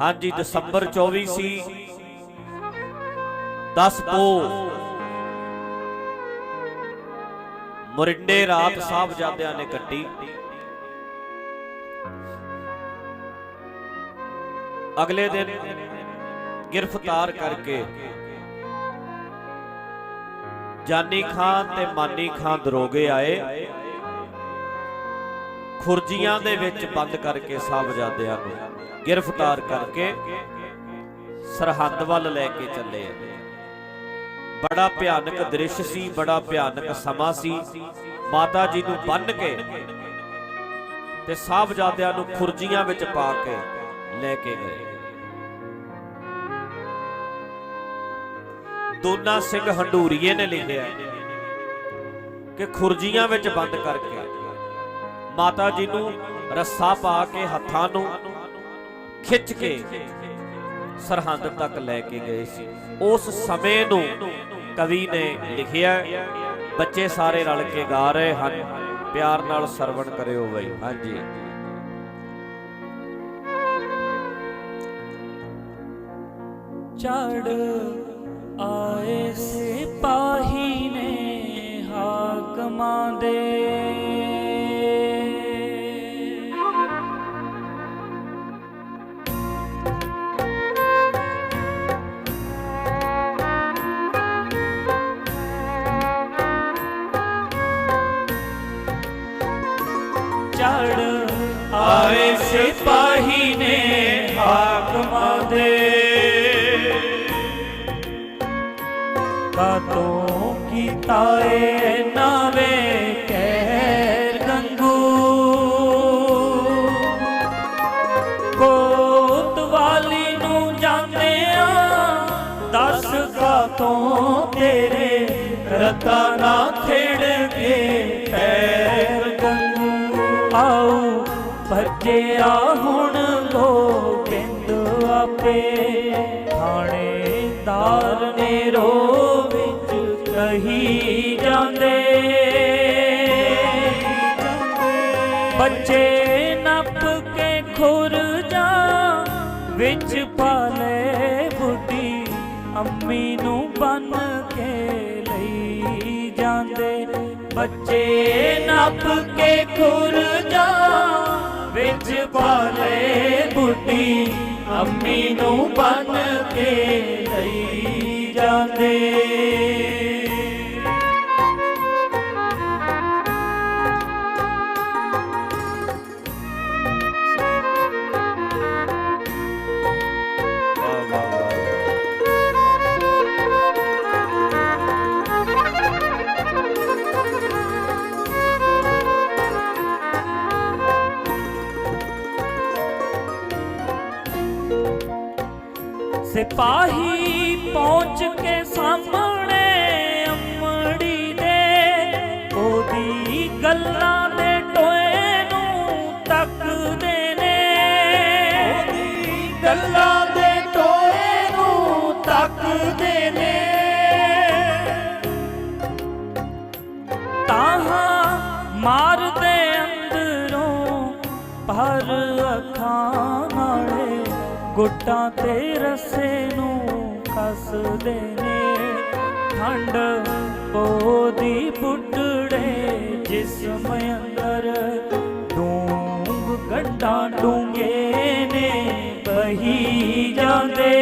ਹਾਂਜੀ ਦਸੰਬਰ 24 ਸੀ। 10 ਪੋ। ਮੁਰਿੰਡੇ ਰਾਤ ਸਾਹਿਬਜ਼ਾਦਿਆਂ ਨੇ ਕੱਟੀ। ਅਗਲੇ ਦਿਨ ਗ੍ਰਿਫਤਾਰ ਕਰਕੇ ਜਾਨੀ ਖਾਨ ਤੇ ਮਾਨੀ ਖਾਨ ਦਰੋਗੇ ਆਏ। ਖੁਰਜੀਆਂ ਦੇ ਵਿੱਚ ਬੰਦ ਕਰਕੇ ਸਾਹਿਬਜ਼ਾਦਿਆਂ ਨੂੰ ਗ੍ਰਿਫਤਾਰ ਕਰਕੇ ਸਰਹੱਦ ਵੱਲ ਲੈ ਕੇ ਚੱਲੇ ਬੜਾ ਭਿਆਨਕ ਦ੍ਰਿਸ਼ ਸੀ, ਬੜਾ ਭਿਆਨਕ ਸਮਾਂ ਸੀ। ਮਾਤਾ ਜੀ ਨੂੰ ਬੰਨ ਕੇ ਤੇ ਸਾਹਿਬਜ਼ਾਦਿਆਂ ਨੂੰ ਖੁਰਜੀਆਂ ਵਿੱਚ ਪਾ ਕੇ ਲੈ ਕੇ ਗਏ। ਦੋਨਾ ਸਿੰਘ ਹੰਡੂਰੀਏ ਨੇ ਲਿਖਿਆ ਕਿ ਖੁਰਜੀਆਂ ਵਿੱਚ ਬੰਦ ਕਰਕੇ ਮਾਤਾ ਜੀ ਨੂੰ ਰੱਸਾ ਪਾ ਕੇ ਹੱਥਾਂ ਨੂੰ ਖਿੱਚ ਕੇ ਸਰਹੰਦ ਤੱਕ ਲੈ ਕੇ ਗਏ ਸੀ। ਉਸ ਸਮੇਂ ਨੂੰ ਕਵੀ ਨੇ ਲਿਖਿਆ, ਬੱਚੇ ਸਾਰੇ ਰਲ ਕੇ ਗਾ ਰਹੇ ਹਨ, ਪਿਆਰ ਨਾਲ ਸਰਵਣ ਕਰਿਓ ਬਈ। ਹਾਂਜੀ। ਚੜ ਆਏ ਸਿਪਾਹੀ ਨੇ ਹਾਕਮਾਂ ਦੇ ਸਿਪਾਹੀ ਨੇ ਹਾਕਮਾਂ ਦੇ। ਕਾਤੋਂ ਕੀਤਾ ਏ ਨਾਵੇ ਕਹਿਰ ਗੰਗੂ? ਕੋਤਵਾਲੀ ਨੂੰ ਜਾਂਦੇ ਆ ਦਸ ਕਾਤੋਂ ਤੇਰੇ ਰਤਾ ਨਾ ਥੇੜ ਕੇ ਪੈਰ ਗੰਗੂ? ਆਓ ਭੱਜਿਆ ਹੁਣ ਗੋਬਿੰਦ ਆਪੇ। ਥਾਣੇਦਾਰ ਨੇ ਰੋ ਵਿੱਚ ਕਹੀ ਜਾਂਦੇ। ਬੱਚੇ ਨੱਪ ਕੇ ਖੁਰ ਜਾ, ਵਿੱਚ ਪਾਲੇ ਬੁੱਢੀ। ਅੰਮੀ ਨੂੰ ਬੰਨ ਕੇ ਲਈ ਜਾਂਦੇ। ਬੱਚੇ ਨੱਪ ਕੇ ਖੁਰ ਜਾ ਵਿੱਚ ਪਾਲੇ ਬੁੱਢੀ ਅੰਮੀ ਨੂੰ ਬੰਨ ਕੇ ਲਈ ਜਾਂਦੇ। ਸਿਪਾਹੀ ਪਹੁੰਚ ਕੇ ਸਾਹਮਣੇ ਅੰਮੜੀ ਦੇ। ਉਹਦੀ ਗੱਲਾਂ ਦੇ ਟੋਏ ਨੂੰ ਤੱਕਦੇ ਨੇ। ਉਹਦੀ ਗੱਲਾਂ ਦੇ ਟੋਏ ਨੂੰ ਤੱਕਦੇ ਨੇ। ਤਾਹਾਂ ਮਾਰਦੇ ਅੰਦਰੋਂ ਪਰ ਅੱਖਾਂ ਗੁੱਟਾਂ ਤੇ ਰਸੇ ਨੂੰ ਕੱਸਦੇ ਨੇ। ਠੰਡ ਪੋਦੀ ਬੁੱਢੜੇ ਜਿਸਮ ਅੰਦਰ ਡੂੰਗ ਗੰਡਾਂ ਡੂੰਗੇ ਨੇ ਬਹੀ ਜਾਂਦੇ।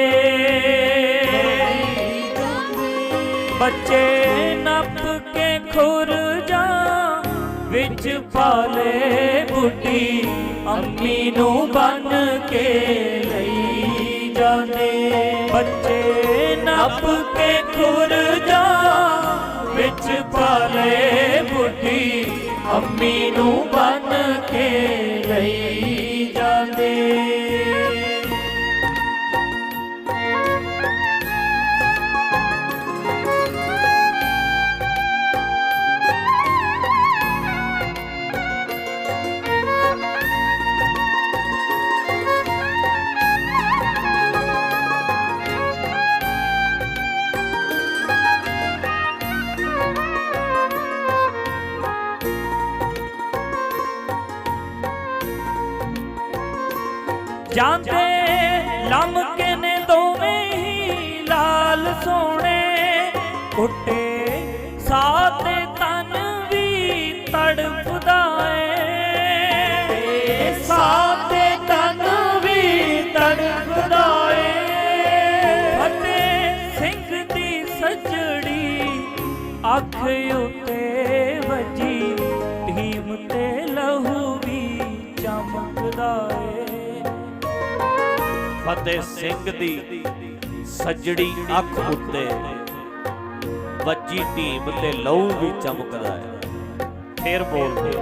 ਬੱਚੇ ਨੱਪ ਕੇ ਖੁਰ ਵਿੱਚ ਪਾਲੇ ਬੁੱਢੀ ਅੰਮੀ ਨੂੰ ਬੰਨ ਕੇ ਲਈ ਜਾਂਦੇ ਬੱਚੇ ਨੱਪ ਕੇ ਖੁਰ ਜਾ, ਵਿੱਚ ਪਾਲੇ ਬੁੱਢੀ ਅੰਮੀ ਨੂੰ ਬੰਨ ਕੇ ਜਾਂਦੇ ਲਮਕੇ ਨੇ ਦੋਵੇਂ ਹੀ ਲਾਲ ਸੋਹਣੇ ਉੱਟੇ ਫਤਿਹ ਸਿੰਘ ਦੀ ਸੱਜੜੀ ਅੱਖ ਉੱਤੇ। ਵੱਜੀ ਢੀਮ ਤੇ ਲਹੂ ਵੀ ਚਮਕਦਾ ਹੈ। ਫੇਰ ਬੋਲਦੇ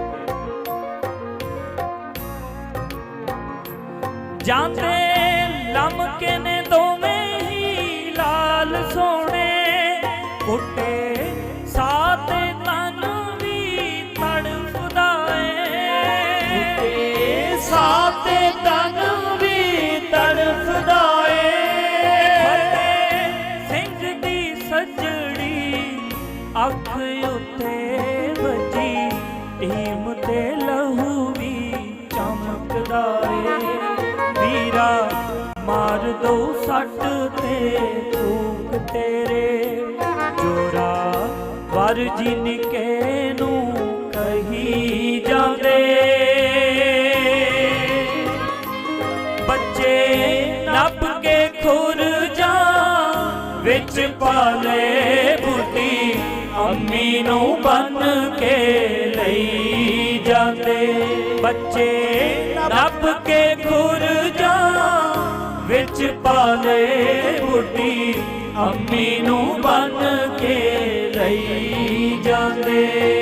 ਜਾਂਦੇ ਦੋ ਤੇ ਤੂਕ ਤੇਰੇ। ਜੋਰਾ, ਵਰ ਜੀ ਨਿਕੇ ਨੂੰ ਕਹੀ ਜਾਂਦੇ। ਬੱਚੇ ਨੱਪ ਕੇ ਖੁਰ ਜਾ, ਵਿੱਚ ਪਾਲੇ ਬੁੱਢੀ ਅੰਮੀ ਨੂੰ ਬੰਨ ਕੇ ਲਈ ਜਾਂਦੇ। ਬੱਚੇ ਨੱਪ ਕੇ ਖੁਰ ਵਿੱਚ ਪਾਲੇ ਬੁੱਢੀ ਅੰਮੀ ਨੂੰ ਬੰਨ ਕੇ ਲਈ ਜਾਂਦੇ।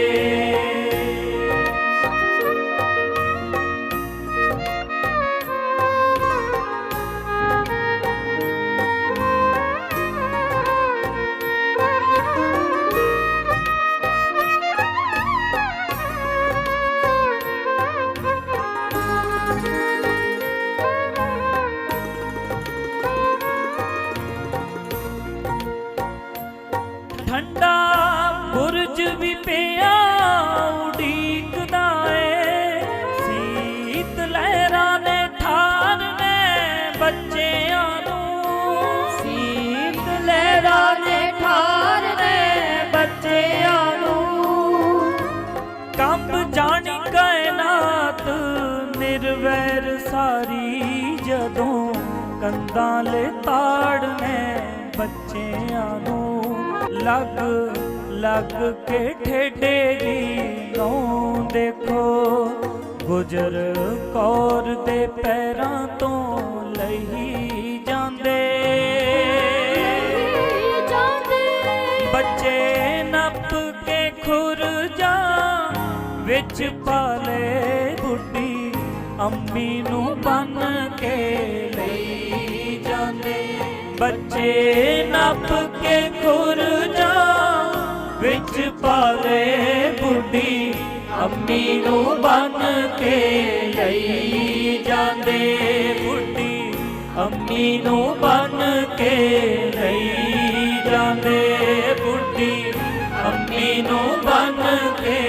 ਨਿਰਵੈਰ ਸਾਰੀ ਜਦੋਂ ਕੰਦਾਂ ਲੈ ਤਾੜਨੇ ਬੱਚਿਆਂ ਨੂੰ ਲੱਗ ਲੱਗ ਕੇ ਠੇਡੇਗੀ ਨੌ ਦੇਖੋ। ਗੁਜਰ ਕੌਰ ਦੇ ਪੈਰਾਂ ਤੋਂ ਲਈ ਜਾਂਦੇ। ਬੱਚੇ ਨੱਪ ਕੇ ਖੁਰ ਜਾ ਵਿੱਚ ਪਾਲੇ ਅੰਮੀ ਨੂੰ ਬੰਨ ਕੇ ਲਈ ਜਾਂਦੇ। ਬੱਚੇ ਨੱਪ ਕੇ ਜਾ ਵਿੱਚ ਪਾਲੇ ਬੁੱਢੀ। ਅੰਮੀ ਨੂੰ ਬੰਨ ਕੇ ਲਈ ਜਾਂਦੇ। ਬੁੱਢੀ, ਅੰਮੀ ਨੂੰ ਬੰਨ ਕੇ ਲਈ ਜਾਂਦੇ। ਬੁੱਢੀ, ਅੰਮੀ ਨੂੰ ਬੰਨ ਕੇ